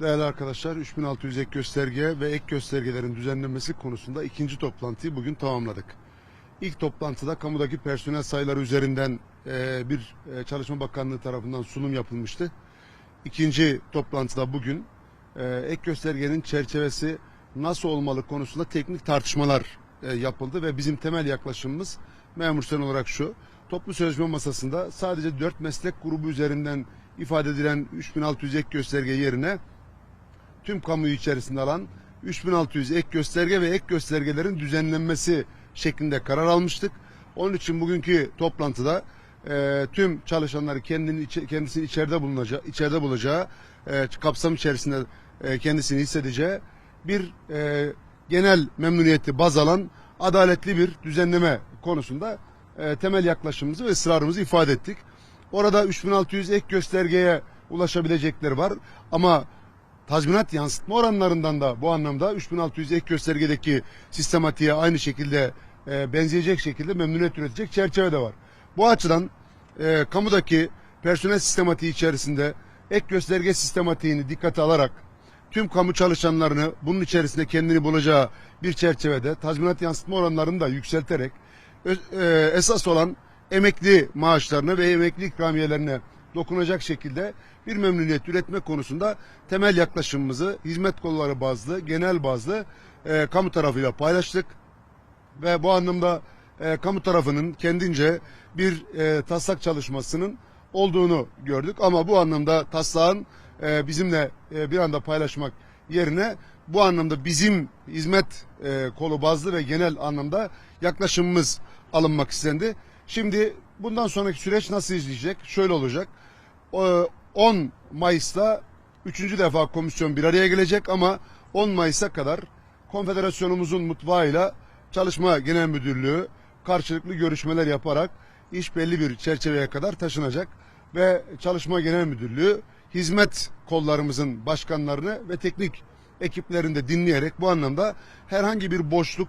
Değerli arkadaşlar 3600 ek gösterge ve ek göstergelerin düzenlenmesi konusunda ikinci toplantıyı bugün tamamladık. İlk toplantıda kamudaki personel sayıları üzerinden e, bir e, Çalışma Bakanlığı tarafından sunum yapılmıştı. İkinci toplantıda bugün e, ek göstergenin çerçevesi nasıl olmalı konusunda teknik tartışmalar e, yapıldı ve bizim temel yaklaşımımız memur sen olarak şu. Toplu sözleşme masasında sadece 4 meslek grubu üzerinden ifade edilen 3600 ek gösterge yerine tüm kamuyu içerisinde alan 3600 ek gösterge ve ek göstergelerin düzenlenmesi şeklinde karar almıştık. Onun için bugünkü toplantıda e, tüm çalışanları kendini içi- kendisini içeride bulunacağı içeride bulacağı e, kapsam içerisinde e, kendisini hissedeceği bir e, genel memnuniyeti baz alan adaletli bir düzenleme konusunda e, temel yaklaşımımızı ve ısrarımızı ifade ettik. Orada 3600 ek göstergeye ulaşabilecekleri var ama tazminat yansıtma oranlarından da bu anlamda 3600 ek göstergedeki sistematiğe aynı şekilde e, benzeyecek şekilde memnuniyet üretecek çerçeve de var. Bu açıdan e, kamudaki personel sistematiği içerisinde ek gösterge sistematiğini dikkate alarak tüm kamu çalışanlarını bunun içerisinde kendini bulacağı bir çerçevede tazminat yansıtma oranlarını da yükselterek e, esas olan emekli maaşlarına ve emekli ikramiyelerine dokunacak şekilde bir memnuniyet üretme konusunda temel yaklaşımımızı hizmet kolları bazlı, genel bazlı e, kamu tarafıyla paylaştık ve bu anlamda e, kamu tarafının kendince bir e, taslak çalışmasının olduğunu gördük ama bu anlamda taslağın e, bizimle e, bir anda paylaşmak yerine bu anlamda bizim hizmet e, kolu bazlı ve genel anlamda yaklaşımımız alınmak istendi. Şimdi bundan sonraki süreç nasıl izleyecek? Şöyle olacak. O, 10 Mayıs'ta üçüncü defa komisyon bir araya gelecek ama 10 Mayıs'a kadar konfederasyonumuzun mutfağıyla Çalışma Genel Müdürlüğü karşılıklı görüşmeler yaparak iş belli bir çerçeveye kadar taşınacak ve Çalışma Genel Müdürlüğü hizmet kollarımızın başkanlarını ve teknik ekiplerini de dinleyerek bu anlamda herhangi bir boşluk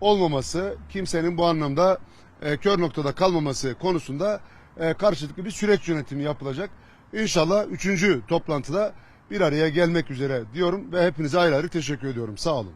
olmaması, kimsenin bu anlamda e, kör noktada kalmaması konusunda e, karşılıklı bir süreç yönetimi yapılacak. İnşallah üçüncü toplantıda bir araya gelmek üzere diyorum ve hepinize ayrı ayrı teşekkür ediyorum. Sağ olun.